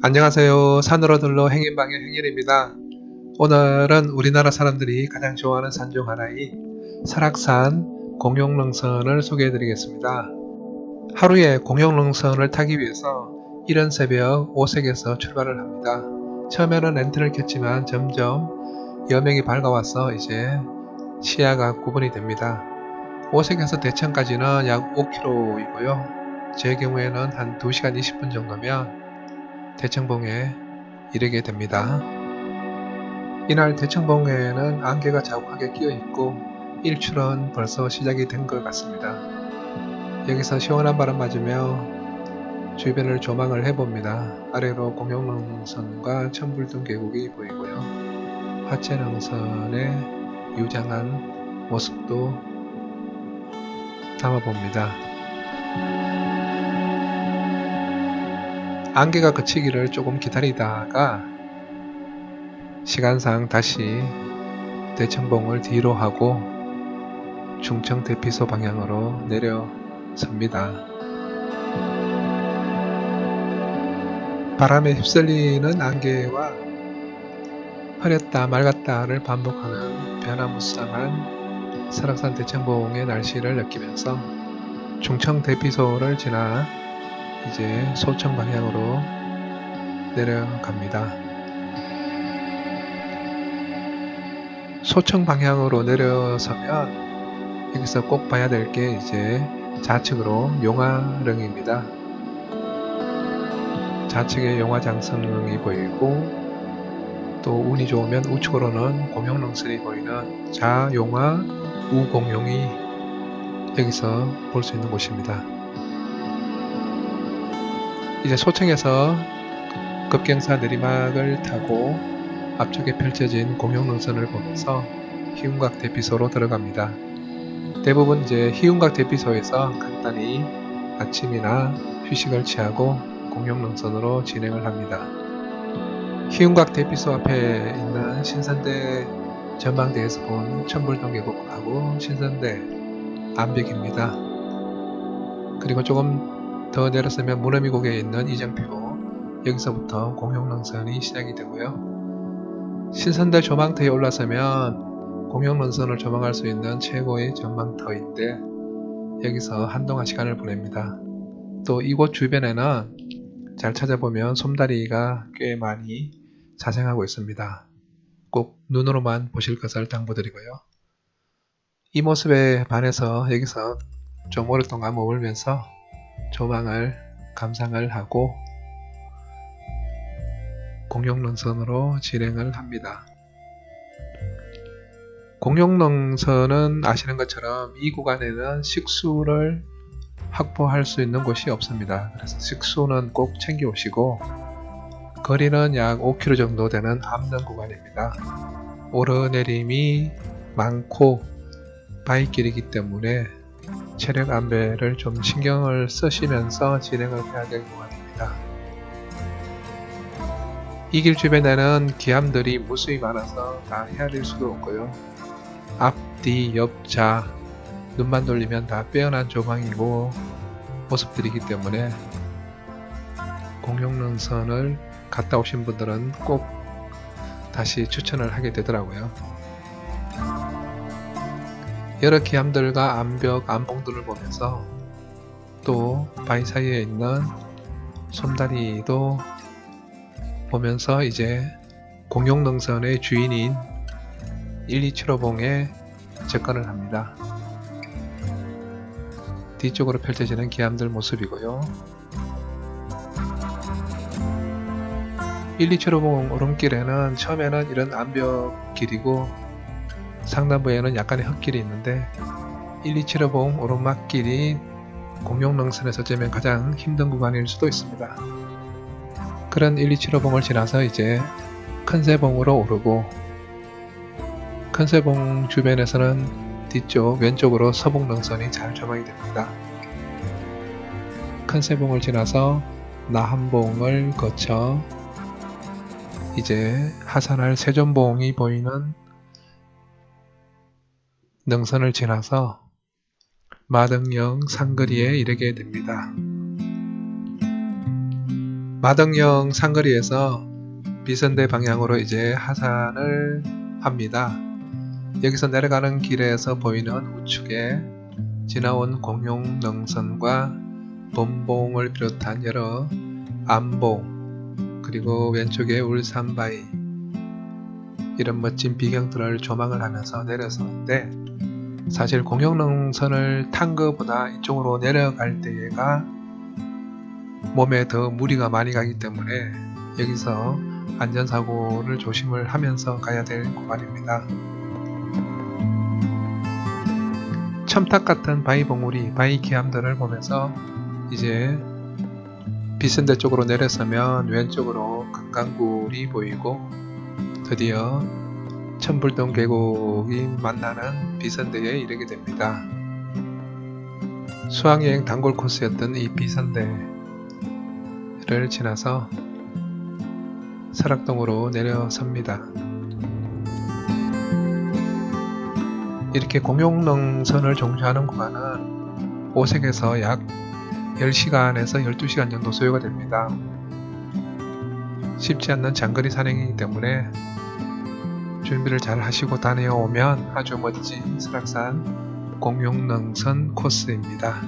안녕하세요. 산으로 들러 행인방의 행인입니다. 오늘은 우리나라 사람들이 가장 좋아하는 산 중 하나인 설악산 공룡릉선을 소개해 드리겠습니다. 하루에 공룡릉선을 타기 위해서 이른 새벽 오색에서 출발을 합니다. 처음에는 렌트를 켰지만 점점 여명이 밝아와서 이제 시야가 구분이 됩니다. 오색에서 대천까지는 약 5km이고요. 제 경우에는 한 2시간 20분 정도면 대청봉에 이르게 됩니다. 이날 대청봉에는 안개가 자욱하게 끼어 있고 일출은 벌써 시작이 된 것 같습니다. 여기서 시원한 바람 맞으며 주변을 조망을 해봅니다. 아래로 공룡능선과 천불등 계곡이 보이고요. 하체능선의 유장한 모습도 담아봅니다. 안개가 그치기를 조금 기다리다가 시간상 다시 대청봉을 뒤로 하고 중청 대피소 방향으로 내려섭니다. 바람에 휩쓸리는 안개와 흐렸다 맑았다를 반복하는 변화무쌍한 설악산 대청봉의 날씨를 느끼면서 중청 대피소를 지나 이제 소청 방향으로 내려갑니다. 소청 방향으로 내려서면 여기서 꼭 봐야 될 게 이제 좌측으로 용화릉입니다. 좌측에 용화장성릉이 보이고 또 운이 좋으면 우측으로는 공룡릉선이 보이는 자용화 우공룡이 여기서 볼 수 있는 곳입니다. 이제 소청에서 급경사 내리막을 타고 앞쪽에 펼쳐진 공룡능선을 보면서 희운각 대피소로 들어갑니다. 대부분 이제 희운각 대피소에서 간단히 아침이나 휴식을 취하고 공룡능선으로 진행을 합니다. 희운각 대피소 앞에 있는 신산대 전망대에서 본 천불동 계곡하고 신산대 암벽입니다. 그리고 조금 더 내렸으면 무너미곡에 있는 이정표 여기서부터 공룡능선이 시작이 되고요. 신선대 조망터에 올라서면 공룡능선을 조망할 수 있는 최고의 전망터인데 여기서 한동안 시간을 보냅니다. 또 이곳 주변에는 잘 찾아보면 솜다리가 꽤 많이 자생하고 있습니다. 꼭 눈으로만 보실 것을 당부드리고요. 이 모습에 반해서 여기서 좀 오랫동안 머물면서 조망을 감상을 하고 공룡능선으로 진행을 합니다. 공룡능선은 아시는 것처럼 이 구간에는 식수를 확보할 수 있는 곳이 없습니다. 그래서 식수는 꼭 챙겨 오시고 거리는 약 5km 정도 되는 암릉 구간입니다. 오르내림이 많고 바위길이기 때문에 체력 안배를 좀 신경을 쓰시면서 진행을 해야 될 것 같습니다. 이길 주변에는 기암들이 무수히 많아서 다 헤아릴 수도 없고요. 앞, 뒤, 옆, 좌, 눈만 돌리면 다 빼어난 조망이고 모습들이기 때문에 공룡능선을 갔다 오신 분들은 꼭 다시 추천을 하게 되더라고요. 여러 기암들과 암벽, 암봉들을 보면서 또 바위 사이에 있는 솜다리도 보면서 이제 공룡능선의 주인인 127호봉에 접근을 합니다. 뒤쪽으로 펼쳐지는 기암들 모습이고요. 127호봉 오름길에는 처음에는 이런 암벽 길이고 상단부에는 약간의 흙길이 있는데 127호 봉 오르막길이 공룡능선에서 째면 가장 힘든 구간일 수도 있습니다. 그런 127호 봉을 지나서 이제 큰세봉으로 오르고 큰세봉 주변에서는 뒤쪽 왼쪽으로 서봉능선이 잘 조망이 됩니다. 큰세봉을 지나서 나한봉을 거쳐 이제 하산할 세존봉이 보이는 능선을 지나서 마등령 상거리에 이르게 됩니다. 마덕령 상거리에서 비선대 방향으로 이제 하산을 합니다. 여기서 내려가는 길에서 보이는 우측에 지나온 공룡능선과 범봉을 비롯한 여러 암봉 그리고 왼쪽에 울산바위 이런 멋진 비경들을 조망을 하면서 내려서는데 사실 공룡능선을 탄 것보다 이쪽으로 내려갈 때가 몸에 더 무리가 많이 가기 때문에 여기서 안전사고를 조심을 하면서 가야 될 구간입니다. 첨탑 같은 바위 봉우리, 바위 기암들을 보면서 이제 비선대 쪽으로 내려서면 왼쪽으로 금강굴이 보이고 드디어 천불동 계곡이 만나는 비선대에 이르게 됩니다. 수학여행 단골 코스였던 이 비선대를 지나서 설악동으로 내려섭니다. 이렇게 공룡능선을 종주하는 구간은 오색에서 약 10시간에서 12시간 정도 소요가 됩니다. 쉽지 않는 장거리 산행이기 때문에 준비를 잘 하시고 다녀오면 아주 멋진 설악산 공룡능선 코스입니다.